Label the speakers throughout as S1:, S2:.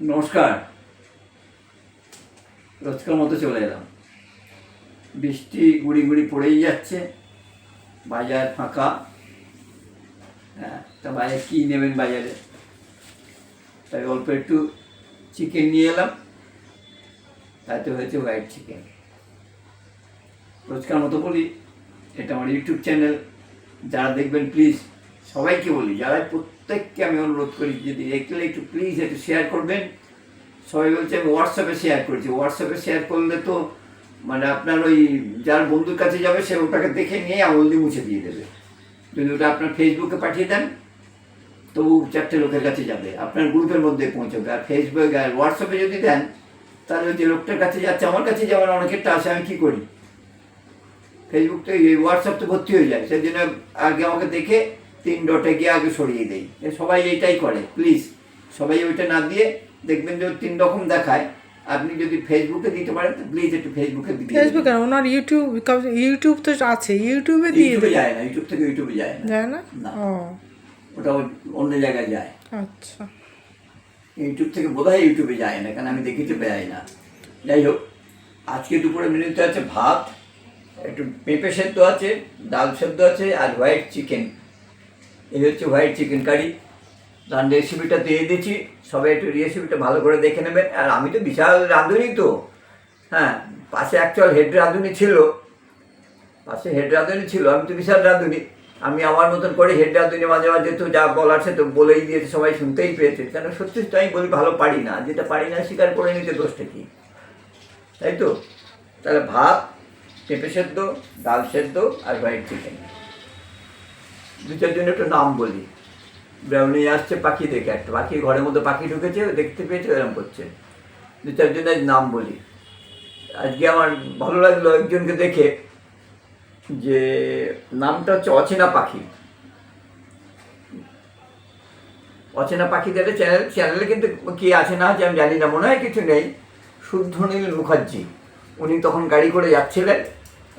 S1: নমস্কার। রোজকার মতো চলে এলাম। বৃষ্টি গুড়ি গুড়ি পড়েই যাচ্ছে। বাজার ফাঁকা। হ্যাঁ তা বাজারে কী নেবেন বাজারে? তাই অল্প একটু চিকেন নিয়ে এলাম। তাতে হয়েছে হোয়াইট চিকেন রোজকার মতো বলি, এটা আমার ইউটিউব চ্যানেল যারা দেখবেন প্লিজ সবাইকে বলি যারা প্রত্যেককে আমি অনুরোধ করি যদি দেখলে একটু প্লিজ একটু শেয়ার করবেন। সবাই বলছে, আমি হোয়াটসঅ্যাপে শেয়ার করছি। হোয়াটসঅ্যাপে শেয়ার করলে তো মানে আপনার ওই যার বন্ধুর কাছে যাবে, সে ওটাকে দেখে নিয়ে আঙুল দিয়ে মুছে দিয়ে দেবে। যদি ওটা আপনার ফেসবুকে পাঠিয়ে দেন, তবু চারটে লোকের কাছে যাবে। আপনার গ্রুপের মধ্যে পৌঁছবে। আর ফেসবুক আর হোয়াটসঅ্যাপে যদি দেন, তাহলে যে লোকটার কাছে যাচ্ছে, আমার কাছে যেমন অনেকেরটা আসে, আমি কী করি? ফেসবুক তো এই হোয়াটসঅ্যাপ তো ভর্তি হয়ে যায়। সেই জন্য আগে আমাকে দেখে তিন ডটে গিয়ে আগে সরিয়ে দেই। এ সবাই এইটাই করে প্লিজ সবাই ওইটা না দিয়ে দেখবেন যে তিন রকম দেখায়। আপনি যদি ফেসবুকে দিতে পারেন তো প্লিজ একটু ফেসবুকে দিতে
S2: ফেসবুক কেন ওনার ইউটিউব ইউটিউব তো আছে ইউটিউবে দিয়ে
S1: ইউটিউবে যায় না ইউটিউব থেকে ইউটিউবে যায় না।
S2: যায় না?
S1: ওটা অন্য জায়গায় যায়।
S2: আচ্ছা।
S1: ইউটিউব থেকে বোধ হয় ইউটিউবে যায় না কারণ আমি দেখেছি পাই না। যাই হোক আজকে দুপুরে মেনুতে আছে ভাত একটু পেঁপে সেদ্ধ আছে ডাল সেদ্ধ আছে আর হোয়াইট চিকেন এই হচ্ছে হোয়াইট চিকেন কারি রান্নার রেসিপিটা দিয়ে দিচ্ছি। সবাই একটু রেসিপিটা ভালো করে দেখে নেবেন। আর আমি তো বিশাল রাঁধুনি তো। হ্যাঁ পাশে অ্যাকচুয়াল হেড রাঁধুনি ছিল। পাশে হেড রাঁধুনি ছিল। আমি তো বিশাল রাঁধুনি। আমি আমার মতন করে হেড রাঁধুনি মাঝে মাঝে তো যা বলার সে তো বলেই দিয়েছে, সবাই শুনতেই পেয়েছে। কেন সত্যি তো আমি বলি, ভালো পারি না। যেটা পারি না, স্বীকার করে নিতে দোষটা কি? তাই তো? তাহলে ভাত, পেঁপে সেদ্ধ, ডাল সেদ্ধ আর হোয়াইট চিকেন দু চারজন একটু নাম বলি। ব্রাউনি আসছে, পাখি দেখে একটা পাখি ঘরের মধ্যে পাখি ঢুকেছে, দেখতে পেয়েছে এরকম করছে। দু চারজনের নাম বলি। আজকে আমার ভালো লাগল একজনকে দেখে যে নামটা হচ্ছে অচেনা পাখি। অচেনা পাখিদের চ্যানেল, চ্যানেলে কিন্তু কি আছে না আছে আমি জানি না, মনে হয় কিছু নেই। শুদ্ধনীল মুখার্জি। উনি তখন গাড়ি করে যাচ্ছিলেন।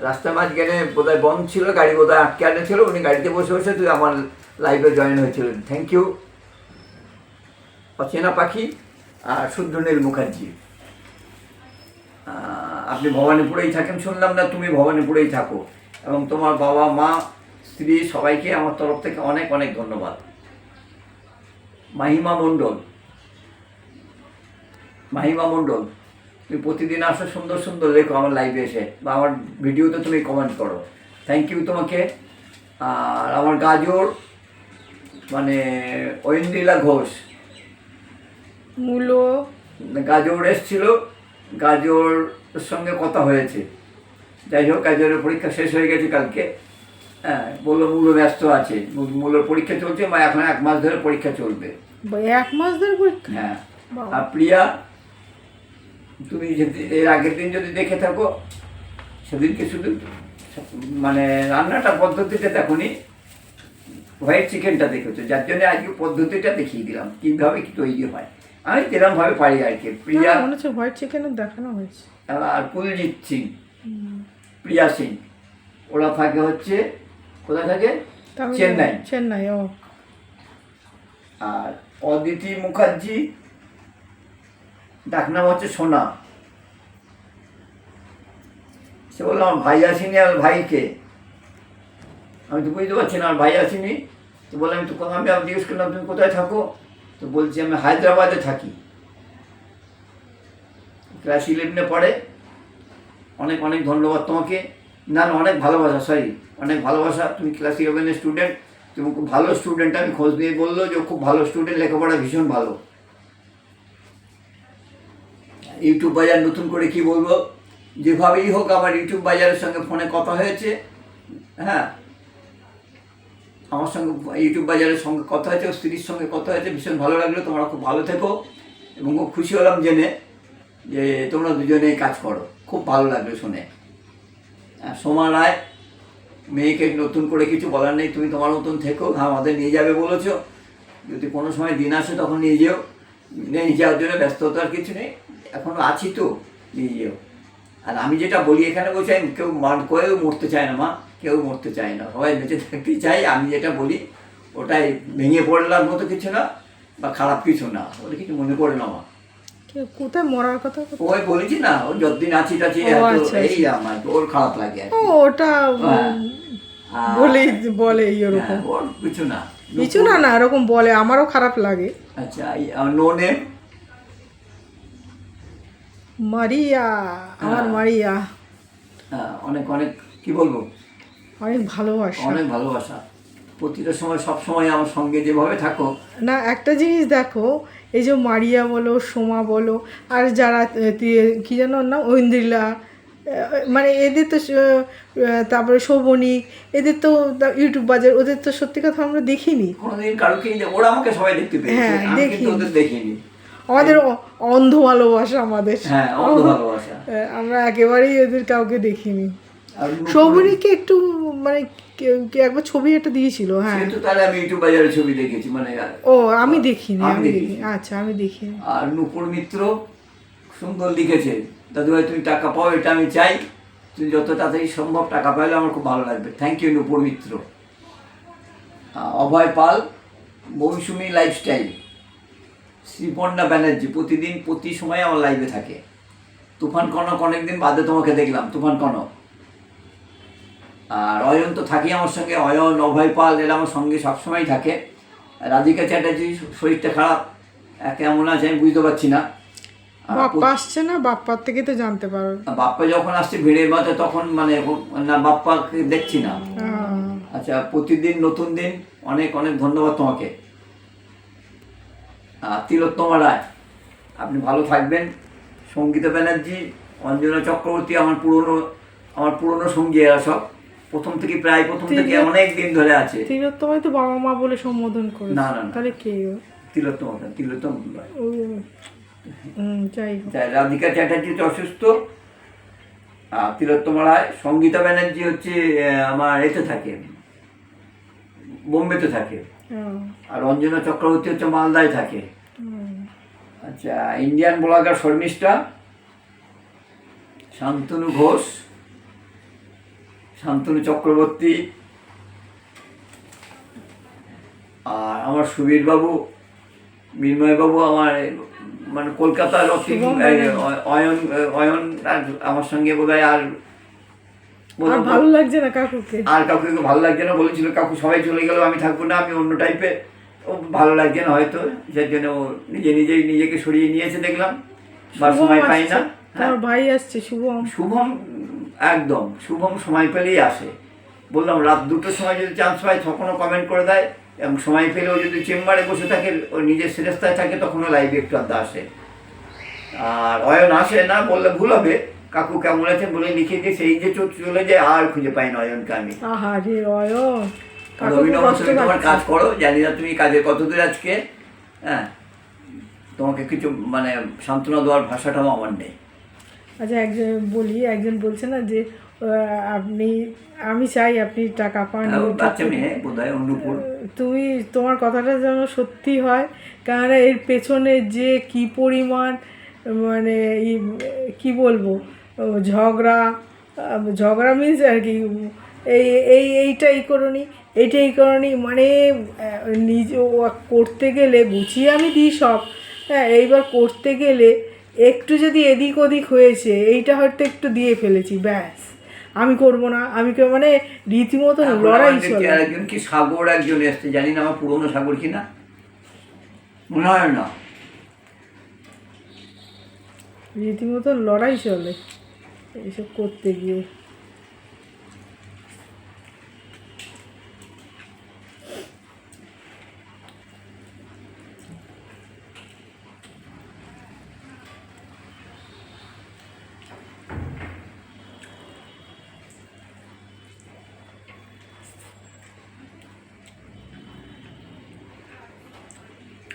S1: রাস্তার মাঝখানে বোধহয় বন্ধ ছিল, গাড়ি বোধহয় আটকে আনে ছিল, উনি গাড়িতে বসে বসে তুই আমার লাইভে জয়েন হয়েছিলেন। থ্যাংক ইউ অচেনা পাখি আর শুদ্ধনীল মুখার্জি। আপনি ভবানীপুরেই থাকেন, শুনলাম না তুমি ভবানীপুরেই থাকো। এবং তোমার বাবা, মা, স্ত্রী, সবাইকে আমার তরফ থেকে অনেক অনেক ধন্যবাদ। মাহিমা মণ্ডল। মাহিমা মণ্ডল তুমি প্রতিদিন আসো সুন্দর সুন্দর লেখো আমার লাইভে এসে বা আমার ভিডিওতে তুমি কমেন্ট করো। থ্যাংক ইউ তোমাকে। আর আমার গাজর মানে ঐন্দ্রিলা ঘোষ।
S2: মূলো।
S1: গাজর এসছিল। গাজর সঙ্গে কথা হয়েছে। যাই হোক গাজরের পরীক্ষা শেষ হয়ে গেছে কালকে। হ্যাঁ বলল মূল্য ব্যস্ত আছে। মূল্যর পরীক্ষা চলছে বা এখন এক মাস ধরে পরীক্ষা চলবে।
S2: এক মাস ধরে পরীক্ষা?
S1: হ্যাঁ। আর প্রিয়া? তুমি যদি এর আগের দিন যদি দেখে থাকো সেদিনকে শুধু মানে রান্নাটা পদ্ধতিটা দেখনি হোয়াইট চিকেনটা দেখেছ যার জন্য আজকে পদ্ধতিটা দেখিয়ে দিলাম কীভাবে কি তৈরি হয়। আমি যেরকমভাবে পারি আর কি প্রিয়া
S2: মনে হচ্ছে হোয়াইট চিকেনও দেখানো হয়েছে।
S1: আর কুলজিৎ সিং প্রিয়া সিং ওরা থাকে হচ্ছে কোথায় থাকে? চেন্নাই।
S2: চেন্নাই ও।
S1: আর অদিতি মুখার্জি ডাকনাম হচ্ছে সোনা। সে বলল, আমার ভাই আসেনি আর ভাইকে। আমি তো বুঝতে পারছি না, আমার ভাই আসেনি। তো বললাম আমি তো আমি আবার জিজ্ঞেস করলাম, তুমি কোথায় থাকো? তো বলছি, আমি হায়দ্রাবাদে থাকি। ক্লাস ইলেভেনে পড়ে। অনেক অনেক ধন্যবাদ তোমাকে। না না, অনেক ভালোবাসা সরি অনেক ভালোবাসা। তুমি ক্লাস ইলেভেনের স্টুডেন্ট তুমি খুব ভালো স্টুডেন্ট আমি খোঁজ নিয়ে বলল যে খুব ভালো স্টুডেন্ট লেখাপড়া ভীষণ ভালো। ইউটিউব বাজার নতুন করে কি বলব? যেভাবেই হোক আমার ইউটিউব বাজারের সঙ্গে ফোনে কথা হয়েছে হ্যাঁ? আমার সঙ্গে ইউটিউব বাজারের সঙ্গে কথা হয়েছে স্ত্রীর সঙ্গে কথা হয়েছে, ভীষণ ভালো লাগল, তোমরা খুব ভালো থেকো এবং খুব খুশি হলাম জেনে যে তোমরা দুজনেই কাজ করো। খুব ভালো লাগল শুনে। আর সোমা রায়, মেয়েকে নতুন করে কিছু বলার নেই, তুমি তোমার মতন থেকো হ্যাঁ আমাদের নিয়ে যাবে বলেছ। যদি কোনো সময় দিন আসে তখন নিয়ে যেও। নিয়ে যাওয়ার জন্য ব্যস্ততার কিছু নেই। এখনও আছি তো নিয়ে যেও আর আমি যেটা বলি এখানে বলছি আমি কেউ মান কেউ মরতে চায় না মা কেউ মরতে চায় না। সবাই বেঁচে থাকতে চাই আমি যেটা বলি ওটাই ভেঙে পড়লার মতো কিছু না বা খারাপ কিছু না ওটা কিছু মনে করে না মা।
S2: কোথায় মরার কথা?
S1: ওই বলেছি না ও যতদিন আছি টাছি
S2: আচ্ছা,
S1: এই আমার ওর খারাপ লাগে
S2: ও ওটা
S1: হ্যাঁ।
S2: বলেই বলে ওরকম।
S1: হ্যাঁ, কিছু না।
S2: কিছু না না এরকম বলে আমারও খারাপ লাগে।
S1: আচ্ছা নো নেম
S2: মারিয়া আমার মারিয়া।
S1: অনেক অনেক কি বলব?
S2: অনেক ভালোবাসা।
S1: অনেক ভালোবাসা। প্রতিটা সময় সব সময় আমার সঙ্গে যেভাবে থাকো।
S2: না একটা জিনিস দেখো এই যে মারিয়া বলো সোমা বলো আর যারা কি যেন ওর নাম? ঐন্দ্রিলা মানে এদের তো তারপরে শোভনিক এদের তো ইউটিউব বাজার ওদের তো সত্যি কথা আমরা দেখিনি।
S1: কোনোদিন কারোকেই ওরা আমাকে সবাই দেখতে পেয়েছে।
S2: হ্যাঁ,
S1: আমি
S2: দেখি।
S1: ওদের দেখিনি।
S2: আমাদের অন্ধ ভালোবাসা আমাদের।
S1: হ্যাঁ অন্ধ ভালোবাসা।
S2: আমরা একেবারেই এদের কাউকে দেখিনি। শোভনিককে একটু মানে কে- একবার ছবি একটা দিয়েছিল? হ্যাঁ।
S1: তো তাহলে আমি ইউটিউব বাজারে ছবি দেখেছি মানে
S2: ও আমি দেখিনি
S1: আমি
S2: আমি দেখিনি। আচ্ছা আমি দেখিনি।
S1: আর নূপুর মিত্র সুন্দর লিখেছে দাদু ভাই তুমি টাকা পাও এটা আমি চাই। তুমি যত তাড়াতাড়ি সম্ভব টাকা পাইলে আমার খুব ভালো লাগবে। Thank you Nupur Mitra. Abhay Pal Mousumi lifestyle Sriparna Banerjee প্রতিদিন প্রতি সময় আমার লাইভে থাকে। তুফান কনক অনেকদিন বাদে তোমাকে দেখলাম তুফান কনক আর অয়ন তো থাকেই আমার সঙ্গে অয়ন অভয় পাল এরা আমার সঙ্গে সবসময় থাকে। রাধিকা চ্যাটার্জি শরীরটা খারাপ কেমন আছে আমি বুঝতে পারছি না।
S2: বাপ্পা আসছে না? বাপ্পার থেকে তো জানতে পারো।
S1: বাপ্পা যখন আসছে ভিড়ের মাথায় তখন মানে না বাপ্পাকে দেখছি না। আচ্ছা প্রতিদিন নতুন দিন অনেক অনেক ধন্যবাদ তোমাকে। তিলোত্তমা রায়। আপনি ভালো থাকবেন। সঙ্গীতা ব্যানার্জি অঞ্জনা চক্রবর্তী আমার পুরনো আমার পুরনো সঙ্গী এরা সব। প্রথম থেকে প্রায় প্রথম থেকে অনেক দিন ধরে আছে।
S2: তিলোত্তমায় তো বাবা মা বলে সম্বোধন করে
S1: না, না।
S2: তাহলে কে?
S1: তিলোত্তমা তিলোত্তম রাধিকা চ্যাটার্জি তো অসুস্থ। আর তিলোত্তমা রায়। সঙ্গীতা ব্যানার্জি হচ্ছে আমার এতে থাকে বোম্বেতে থাকে। আর অঞ্জনা চক্রবর্তী হচ্ছে মালদায় থাকে। আচ্ছা ইন্ডিয়ান ব্লগার শর্মিষ্ঠা শান্তনু ঘোষ শান্তনু চক্রবর্তী আর আমার সুবীর বাবু মিন্ময় বাবু আমার মানে কলকাতার অয়ন অয়ন আর আমার সঙ্গে বোধ হয় আর
S2: আর ভালো লাগছে না কাকুকে।
S1: আর কাউকে একটু ভালো লাগছে না বলেছিল কাকু সবাই চলে গেল আমি থাকব না আমি অন্য টাইপের ও ভালো লাগছে না হয়তো যার জন্য ও নিজে নিজেই নিজেকে সরিয়ে নিয়েছে দেখলাম। বা সময় পাই না
S2: আসছে,
S1: হ্যাঁ,
S2: ভাই আসছে শুভম।
S1: শুভম একদম শুভম সময় পেলেই আসে। বললাম রাত দুটোর সময় যদি চান্স পায় তখনও কমেন্ট করে দেয়। এবং সময় পেলেও যদি চেম্বারে বসে থাকে ও নিজের শ্রেষ্ঠায় থাকে তখনও লাইভে একটু আধা আসে। আর অয়ন আসে না বললে ভুল হবে। কাকু কেমন আছে বলে লিখে দিয়ে সেই যে চোখ চলে যায় আর খুঁজে পাই না অয়নকে আমি।
S2: অয়ন
S1: তুমি তোমার কাজ করো জানি না তুমি কাজে কত দূর আজকে হ্যাঁ। তোমাকে কিছু মানে সান্ত্বনা দেওয়ার ভাষাটাও আমার নেই।
S2: আচ্ছা একজন বলি একজন বলছে না যে আপনি আমি চাই আপনি টাকা পান
S1: হ্যাঁ,
S2: তুমি তোমার কথাটা যেন সত্যি হয় কেননা এর পেছনে যে কি পরিমাণ মানে কি বলব? ঝগড়া ঝগড়া মিন্স আর কি এই এই এইটা এই করনি এইটা এই করনি মানে নিজ করতে গেলে গুছিয়ে আমি দিই সব। হ্যাঁ এইবার করতে গেলে একটু যদি এদিক ওদিক হয়েছে এইটা হয়তো একটু দিয়ে ফেলেছি ব্যাস। আমি করব না আমি কেউ মানে রীতিমতো লড়াই চলে।
S1: একজন কি সাগর একজন এসছে জানি না আমার পুরনো সাগর কিনা মনে হয় না।
S2: রীতিমতো লড়াই চলে। এইসব করতে গিয়ে।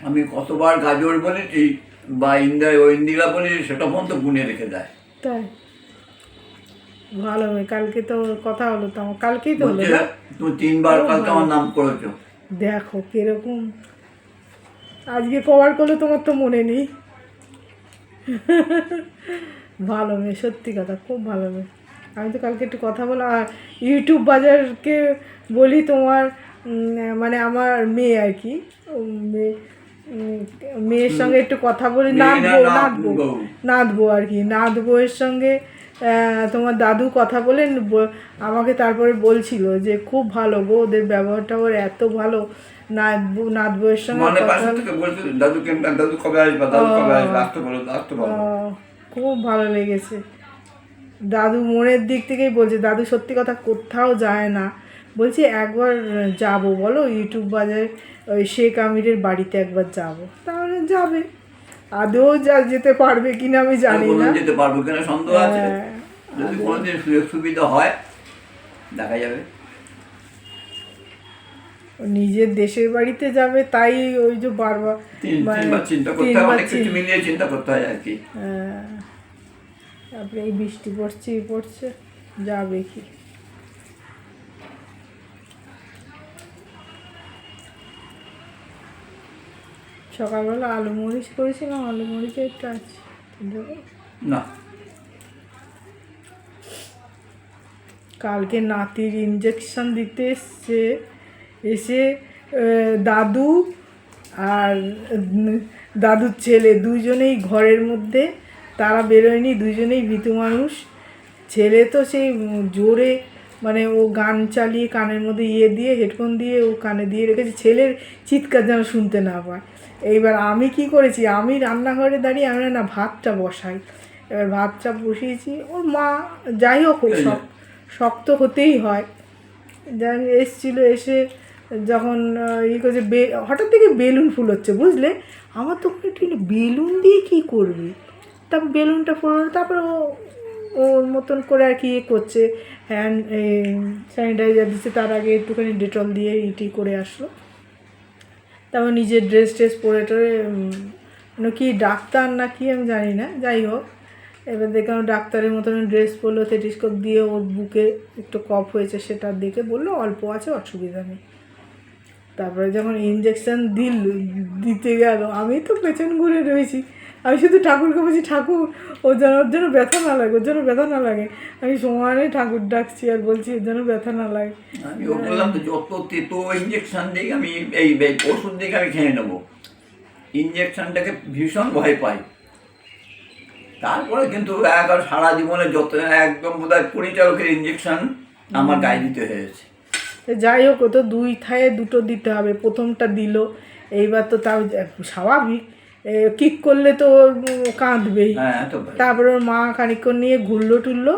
S1: আমি কতবার গাজর বলেছি বা ইন্দিরা ও ইন্দিরা বলেছি সেটা পর্যন্ত গুনে রেখে দেয়।
S2: তাই? ভালো মেয়ে কালকে তো কথা হলো তো আমার কালকেই তো হলো না?
S1: তুমি তিনবার কালকে আমার নাম করেছ।
S2: দেখো কীরকম। আজকে কভার করলে তোমার তো মনে নেই। ভালো মেয়ে সত্যি কথা খুব ভালো মেয়ে। আমি তো কালকে একটু কথা বলা আর ইউটিউব বাজারকে বলি তোমার উম, মানে আমার মেয়ে আর কি উম, মেয়ে উম, মেয়ের সঙ্গে একটু কথা বলি
S1: মেয়ে না,
S2: নাচবো নাচবো
S1: বউ।
S2: নাচবো আর কি নাত বউয়ের সঙ্গে তোমার দাদু কথা বলেন আমাকে তারপরে বলছিল যে খুব ভালো গো ওদের ব্যবহারটা ওর এত ভালো। বউ- নাত বউয়ের সঙ্গে কথা
S1: দাদু দাদু কবে আসবে? দাদু কবে আসবে? আসতে বলো আসতে বলো।
S2: খুব ভালো লেগেছে। দাদু মনের দিক থেকেই বলছে দাদু সত্যি কথা কোথাও যায় না। বলছি একবার যাব বলো ইউটিউব বাজারে ওই শেখ আমিরের বাড়িতে একবার যাব। তাহলে যাবে। আদৌ যা যেতে পারবে কিনা আমি জানি না।
S1: যেতে পারব কিনা সন্দেহ আছে।
S2: হ্যাঁ,
S1: যদি কোনোদিন সুযোগ সুবিধা হয় দেখা যাবে।
S2: নিজের দেশের বাড়িতে যাবে তাই ওই যে বারবার মানে
S1: চিন্তা করতে হয় অনেক কিছু মিলিয়ে চিন্তা করতে হয় আর কি।
S2: হ্যাঁ। তারপরে এই বৃষ্টি পড়ছে পড়ছে যাবে কি? সকালবেলা আলু মরিচ করেছিলাম আলু মরিচ একটু আছে
S1: না।
S2: কালকে নাতির ইঞ্জেকশন দিতে এসছে এসে দাদু আর দাদুর ছেলে দুজনেই ঘরের মধ্যে তারা বেরোয়নি দুজনেই ভীতু মানুষ। ছেলে তো সেই জোরে মানে ও গান চালিয়ে কানের মধ্যে ইয়ে দিয়ে হেডফোন দিয়ে ও কানে দিয়ে রেখেছে। ছেলের চিৎকার যেন শুনতে না পায়। এইবার আমি কি করেছি? আমি রান্নাঘরে দাঁড়িয়ে আমি না ভাতটা বসাই। এবার ভাতটা বসিয়েছি। ওর মা যাই হোক সব শক্ত হতেই হয়। যাই এসছিল, এসে যখন ই করছে, বে, হঠাৎ থেকে বেলুন ফুল হচ্ছে, বুঝলে? আমার তো একটু বেলুন দিয়ে কী করবি? তারপর বেলুনটা ফুল তারপরে ও, ওর মতন করে আর কি করছে। হ্যান্ড স্যানিটাইজার দিচ্ছে, তার আগে একটুখানি ডেটল দিয়ে ইটি করে আসলো। তারপর নিজের ড্রেস ট্রেস পরে টরে মানে কি ডাক্তার না কি আমি জানি না, যাই হোক। এবার দেখলাম ডাক্তারের মতন ড্রেস পরলো থেটিস্কোপ দিয়ে ওর বুকে একটু কফ হয়েছে সেটা দেখে বলল, অল্প আছে, অসুবিধা নেই। তারপরে যখন ইঞ্জেকশন দিল, দিতে গেল, আমি তো পেছন ঘুরে রয়েছি। আমি শুধু ঠাকুরকে বলছি ঠাকুর ও যেন ওর যেন ব্যথা না লাগে ওর যেন ব্যথা না লাগে। আমি সমানে ঠাকুর ডাকছি আর বলছি ওর যেন ব্যথা না লাগে।
S1: আমি ও বললাম তো যত তেতো ইঞ্জেকশন দিক আমি এই ওষুধ দিকে আমি খেয়ে নেব। ইঞ্জেকশনটাকে ভীষণ ভয় পাই তারপরে কিন্তু একবার সারা জীবনে যত একদম বোধ হয় কুড়ি চালকের ইঞ্জেকশন আমার গায়ে দিতে হয়েছে।
S2: যাই হোক ও তো দুই থায়ে দুটো দিতে হবে। প্রথমটা দিল এইবার তো তাও স্বাভাবিক। কিক করলে তো কাঁদবেই।
S1: হ্যাঁ।
S2: তারপরে ওর মা খানিকক্ষণ নিয়ে ঘুরলো টুললো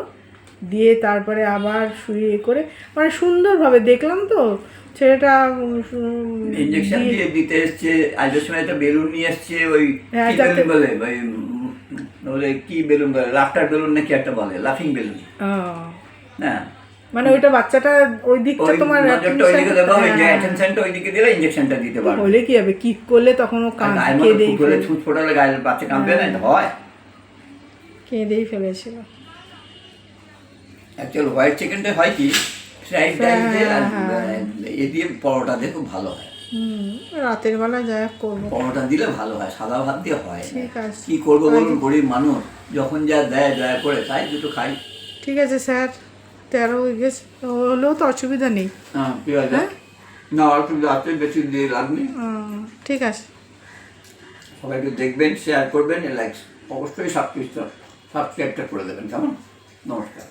S2: দিয়ে তারপরে আবার শুয়ে করে মানে সুন্দরভাবে দেখলাম তো ছেলেটা
S1: ইঞ্জেকশন
S2: দিয়ে-
S1: দিতে এসছে আজকের সময় একটা বেলুন নিয়ে এসছে ওই
S2: হ্যাঁ,
S1: কি বলে ওই কি বেলুন বলে লাফটার বেলুন নাকি একটা বলে লাফিং বেলুন। হ্যাঁ।
S2: মানে ওইটা বাচ্চাটা ওই দিকটা তোমার
S1: ওইদিকে দেবো
S2: হ্যাঁ।
S1: অ্যাটেনশনটা ওইদিকে দিলে ইঞ্জেকশনটা দিতে পারবে।
S2: হলে কি হবে? কিক করলে তখন ও কেঁদেই ফেলে-
S1: ছুট ফোটালে গায়ের বাচ্চা কাঁপবে না হয়।
S2: কেঁদেই ফেলেছিল।
S1: অ্যাকচুয়াল হোয়াইট চিকেনটা হয় কি? ফ্রাইড
S2: হ্যাঁ,
S1: আহ, এ দিয়ে পরোটা দিয়ে খুব ভালো হয়।
S2: হুম রাতের বেলা যা করব।
S1: পরোটা দিলে ভালো হয় সাদা ভাত দিয়ে হয় না।
S2: ঠিক আছে।
S1: কি করব বলুন গরিব মানুষ যখন যা দেয় দয়া করে তাই দুটো খাই।
S2: ঠিক আছে স্যার। তেরো হয়ে গেছে হলেও তো অসুবিধা নেই।
S1: হ্যাঁ ঠিক আছে না অসুবিধা আছে বেশি দিয়ে লাভ নেই
S2: ঠিক আছে।
S1: সবাইকে দেখবেন শেয়ার করবেন লাইক অবশ্যই সাবস্ক্রিপশন সাবস্ক্রাইবটা করে দেবেন কেমন? নমস্কার।